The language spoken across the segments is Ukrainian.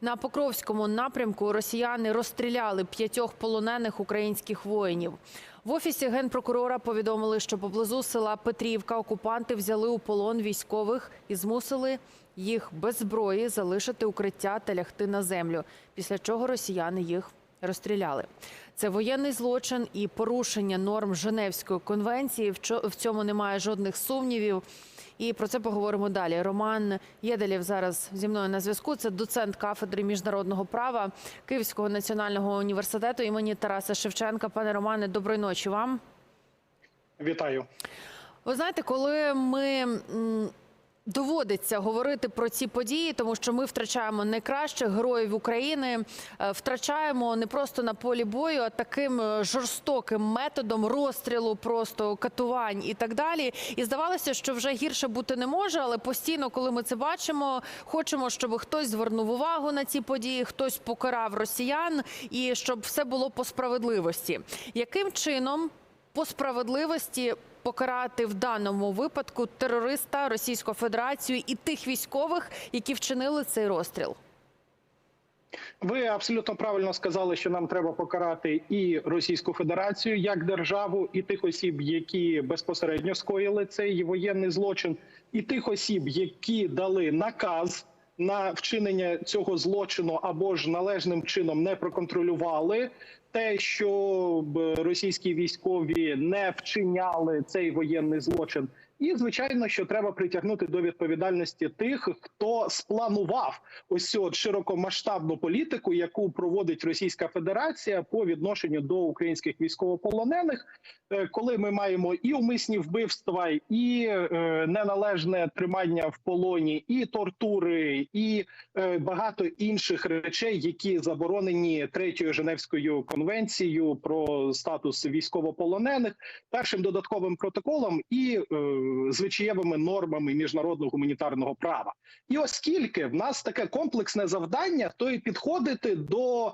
На Покровському напрямку росіяни розстріляли п'ятьох полонених українських воїнів. В офісі генпрокурора повідомили, що поблизу села Петрівка окупанти взяли у полон військових і змусили їх без зброї залишити укриття та лягти на землю. Після чого росіяни їх розстріляли. Це воєнний злочин і порушення норм Женевської конвенції. В цьому немає жодних сумнівів. І про це поговоримо далі. Роман Єделєв зараз зі мною на зв'язку. Це доцент кафедри міжнародного права Київського національного університету імені Тараса Шевченка. Пане Романе, доброї ночі вам. Вітаю. Ви знаєте, коли ми доводиться говорити про ці події, тому що ми втрачаємо найкращих героїв України, е, втрачаємо не просто на полі бою, а таким е, жорстоким методом розстрілу, просто катувань і так далі. І здавалося, що вже гірше бути не може, але постійно, коли ми це бачимо, хочемо, щоб хтось звернув увагу на ці події, хтось покарав росіян, і щоб все було по справедливості. Яким чином? по справедливості покарати в даному випадку терориста Російську Федерацію і тих військових, які вчинили цей розстріл. Ви абсолютно правильно сказали, що нам треба покарати і Російську Федерацію як державу, і тих осіб, які безпосередньо скоїли цей воєнний злочин, і тих осіб, які дали наказ на вчинення цього злочину або ж належним чином не проконтролювали те, щоб російські військові не вчиняли цей воєнний злочин. І звичайно, що треба притягнути до відповідальності тих, хто спланував ось цю широкомасштабну політику, яку проводить Російська Федерація по відношенню до українських військовополонених, Е, коли ми маємо і умисні вбивства, і е, неналежне тримання в полоні, і тортури, і е, багато інших речей, які заборонені третьою Женевською конвенцією про статус військовополонених, першим додатковим протоколом і звичаєвими нормами міжнародного гуманітарного права. І оскільки в нас таке комплексне завдання, то і підходити до е,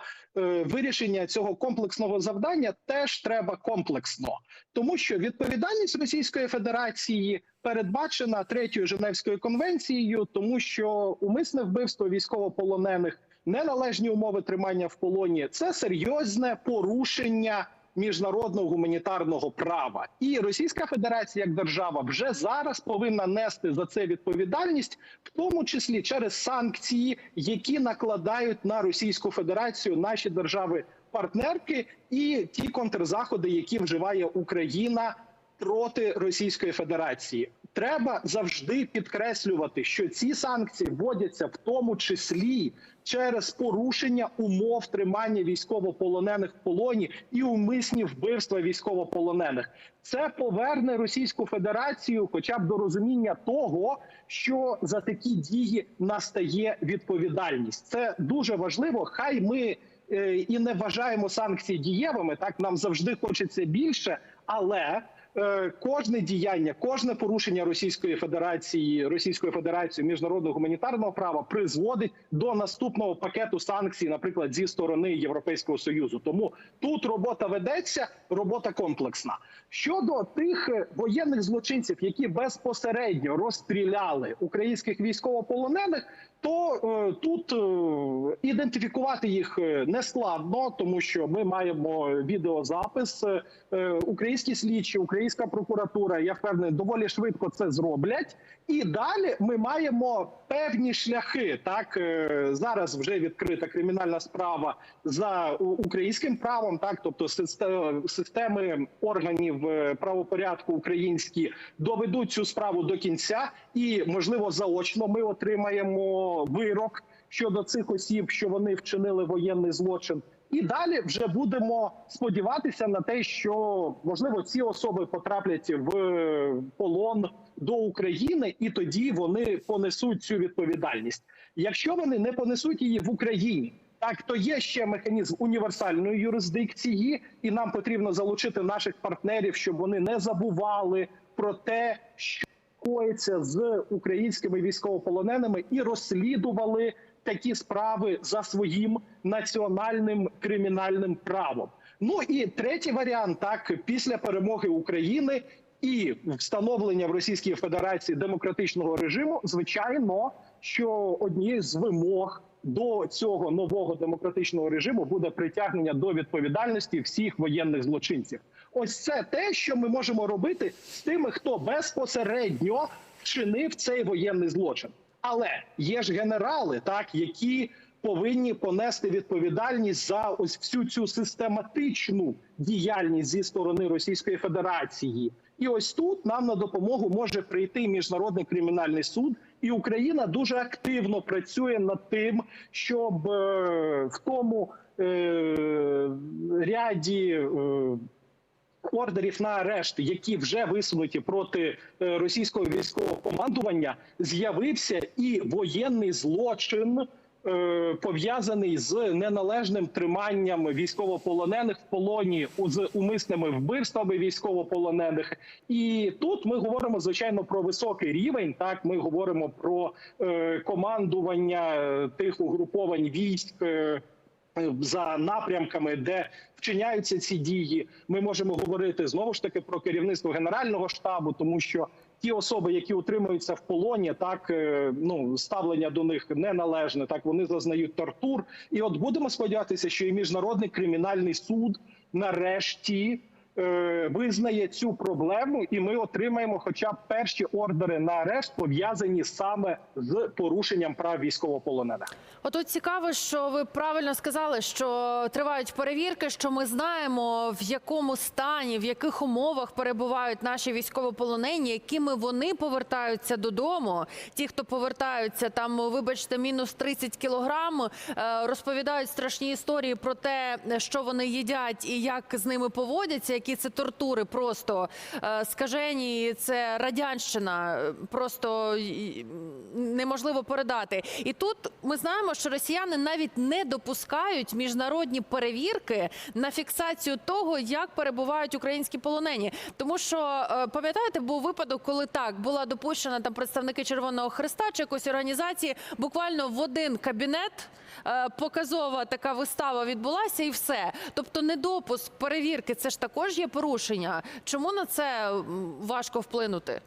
вирішення цього комплексного завдання теж треба комплексно, тому що відповідальність Російської Федерації передбачена третьою Женевською конвенцією, тому що умисне вбивство військовополонених, неналежні умови тримання в полоні це серйозне порушення міжнародного гуманітарного права, і Російська Федерація як держава вже зараз повинна нести за це відповідальність, в тому числі через санкції, які накладають на Російську Федерацію наші держави-партнерки, і ті контрзаходи, які вживає Україна проти Російської Федерації. Треба завжди підкреслювати, що ці санкції вводяться в тому числі через порушення умов тримання військовополонених в полоні і умисні вбивства військовополонених. Це поверне Російську Федерацію, хоча б до розуміння того, що за такі дії настає відповідальність. Це дуже важливо. Хай ми е, і не вважаємо санкції дієвими. Так нам завжди хочеться більше, але кожне діяння, кожне порушення Російської Федерації, Російської Федерації міжнародного гуманітарного права призводить до наступного пакету санкцій, наприклад, зі сторони Європейського союзу. Тому тут робота ведеться, робота комплексна. Щодо тих е, воєнних злочинців, які безпосередньо розстріляли українських військовополонених, то е, тут е, ідентифікувати їх е, не складно, тому що ми маємо відеозапис. Е, е, українські слідчі, українська прокуратура, я впевнений, доволі швидко це зроблять. І далі ми маємо певні шляхи. Так е, зараз вже відкрита кримінальна справа за українським правом, так тобто системи органів е, правопорядку українські доведуть цю справу до кінця, і можливо заочно ми отримаємо вирок щодо цих осіб, що вони вчинили воєнний злочин. І далі вже будемо сподіватися на те, що можливо ці особи потраплять в полон до України, і тоді вони понесуть цю відповідальність. Якщо вони не понесуть її в Україні, так то є ще механізм універсальної юрисдикції, і нам потрібно залучити наших партнерів, щоб вони не забували про те, що коїться з українськими військовополоненими, і розслідували такі справи за своїм національним кримінальним правом. Ну і третій варіант так після перемоги України і встановлення в Російській Федерації демократичного режиму, звичайно, що однією з вимог до цього нового демократичного режиму буде притягнення до відповідальності всіх воєнних злочинців. Ось це те, що ми можемо робити з тими, хто безпосередньо вчинив цей воєнний злочин. Але є ж генерали, так які повинні понести відповідальність за ось всю цю систематичну діяльність зі сторони Російської Федерації. І ось тут нам на допомогу може прийти міжнародний кримінальний суд, і Україна дуже активно працює над тим, щоб е, в тому е, ряді. Е, ордерів на арешт, які вже висунуті проти е, російського військового командування, з'явився і воєнний злочин. е, Пов'язаний з неналежним триманням військовополонених в полоні з умисними вбивствами військовополонених, і тут ми говоримо звичайно про високий рівень. Так, ми говоримо про е, командування тих угруповань військ за напрямками, де вчиняються ці дії. Ми можемо говорити знову ж таки про керівництво генерального штабу, тому що ті особи, які утримуються в полоні, так е, ну ставлення до них неналежне. Так вони зазнають тортур. І от будемо сподіватися, що і міжнародний кримінальний суд нарешті. Е, Визнає цю проблему, і ми отримаємо, хоча б перші ордери на арешт пов'язані саме з порушенням прав військовополонених. От тут цікаво, що ви правильно сказали, що тривають перевірки, що ми знаємо, в якому стані, в яких умовах перебувають наші військовополонені, якими вони повертаються додому. Ті, хто повертаються там, вибачте, мінус 30 кілограм, е, розповідають страшні історії про те, що вони їдять і як з ними поводяться, які це тортури, просто е, скажені. Це радянщина, е, просто неможливо передати. І тут ми знаємо, що росіяни навіть не допускають міжнародні перевірки на фіксацію того, як перебувають українські полонені. Тому що е, пам'ятаєте, був випадок, коли так була допущена там представники Червоного Христа чи якоїсь організації, буквально в один кабінет. Показова така вистава відбулася, і все. Тобто, недопуск перевірки це ж також є порушення. Чому на це важко вплинути?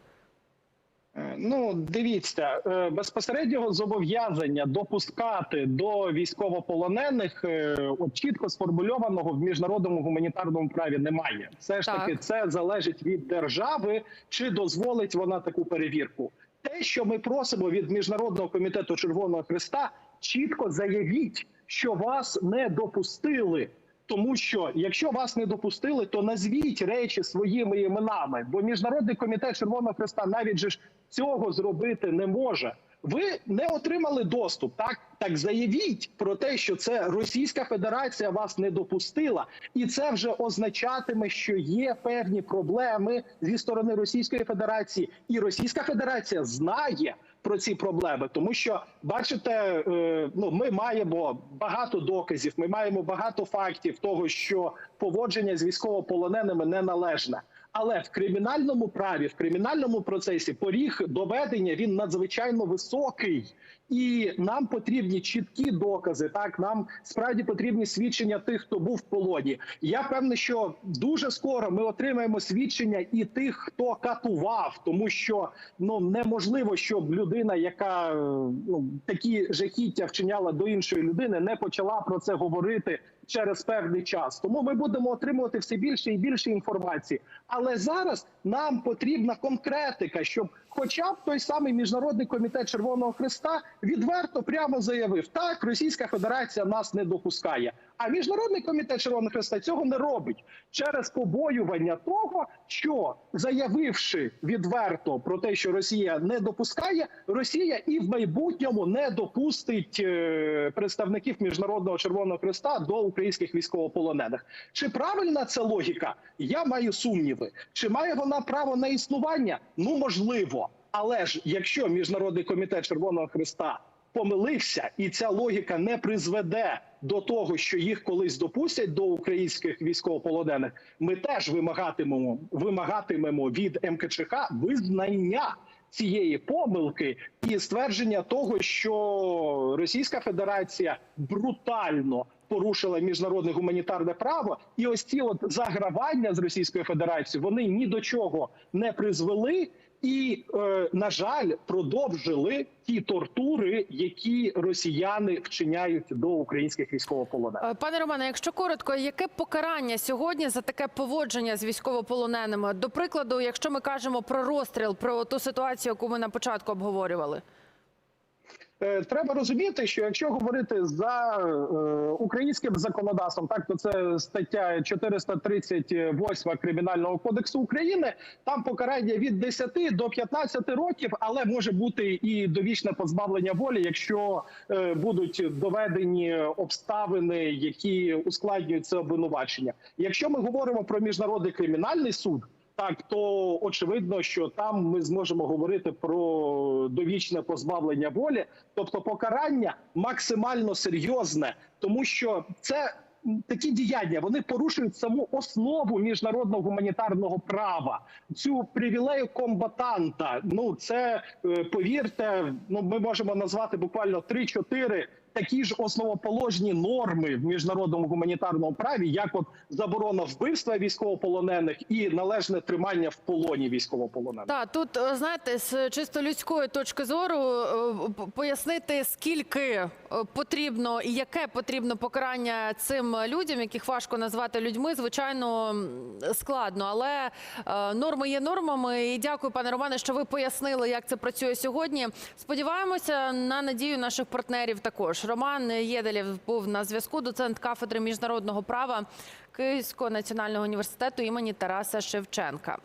Е, Ну, дивіться, е, безпосереднього зобов'язання допускати до військовополонених е, от чітко сформульованого в міжнародному гуманітарному праві немає. Все ж Так. таки, це залежить від держави, чи дозволить вона таку перевірку. Те, що ми просимо від міжнародного комітету Червоного Христа, чітко заявіть, що вас не допустили. Тому що якщо вас не допустили, то назвіть речі своїми іменами, бо міжнародний комітет Червоного Христа навіть же ж цього зробити не може. Ви не отримали доступ, так? Так заявіть про те, що це Російська Федерація вас не допустила, і це вже означатиме, що є певні проблеми зі сторони Російської Федерації, і Російська Федерація знає про ці проблеми, тому що бачите, е, ну ми маємо багато доказів, ми маємо багато фактів того, що поводження з військовополоненими неналежне. Але в кримінальному праві, в кримінальному процесі поріг доведення він надзвичайно високий, і нам потрібні чіткі докази. Так нам справді потрібні свідчення тих, хто був в полоні. Я певний, що дуже скоро ми отримаємо свідчення і тих, хто катував, тому що ну неможливо, щоб людина, яка е, ну такі жахіття вчиняла до іншої людини, не почала про це говорити через певний час. Тому ми будемо отримувати все більше і більше інформації. Але зараз нам потрібна конкретика, щоб, хоча б той самий міжнародний комітет Червоного Христа відверто прямо заявив: так, Російська Федерація нас не допускає. А міжнародний комітет Червоного Христа цього не робить через побоювання того, що заявивши відверто про те, що Росія не допускає, Росія і в майбутньому не допустить е, представників міжнародного Червоного Христа до українських військовополонених. Чи правильна це логіка? Я маю сумніви. Чи має вона право на існування? Ну можливо, але ж якщо міжнародний комітет Червоного Христа помилився, і ця логіка не призведе до того, що їх колись допустять до українських військовополонених, ми теж вимагатимемо вимагатимемо від МКЧХ визнання цієї помилки і ствердження того, що Російська Федерація брутально порушила міжнародне гуманітарне право, і ось ці от загравання з Російською Федерацією вони ні до чого не призвели. І, е, на жаль, продовжили ті тортури, які росіяни вчиняють до українських військовополонених. Е, Пане Романе, якщо коротко, яке покарання сьогодні за таке поводження з військовополоненими? До прикладу, якщо ми кажемо про розстріл, про ту ситуацію, яку ми на початку обговорювали. Е, Треба розуміти, що якщо говорити за е, українським законодавством, так то це стаття 438 кримінального кодексу України. Там покарання від 10 до 15 років, але може бути і довічне позбавлення волі, якщо е, будуть доведені обставини, які ускладнюють це обвинувачення. Якщо ми говоримо про міжнародний кримінальний суд. Так, то очевидно, що там ми зможемо говорити про довічне позбавлення волі, тобто покарання максимально серйозне, тому що це такі діяння вони порушують саму основу міжнародного гуманітарного права. Цю привілею комбатанта. Ну це е, повірте, ну ми можемо назвати буквально 3-4 такі ж основоположні норми в міжнародному гуманітарному праві, як от заборона вбивства військовополонених і належне тримання в полоні військовополонених. Так, тут е, знаєте, з чисто людської точки зору е, пояснити, скільки е, потрібно і яке потрібно покарання цим людям, яких важко назвати людьми, звичайно складно. Але норми є нормами. І дякую, пане Романе, що ви пояснили, як це працює сьогодні. Сподіваємося на надію наших партнерів також. Роман Єделєв був на зв'язку, доцент кафедри міжнародного права Київського національного університету імені Тараса Шевченка.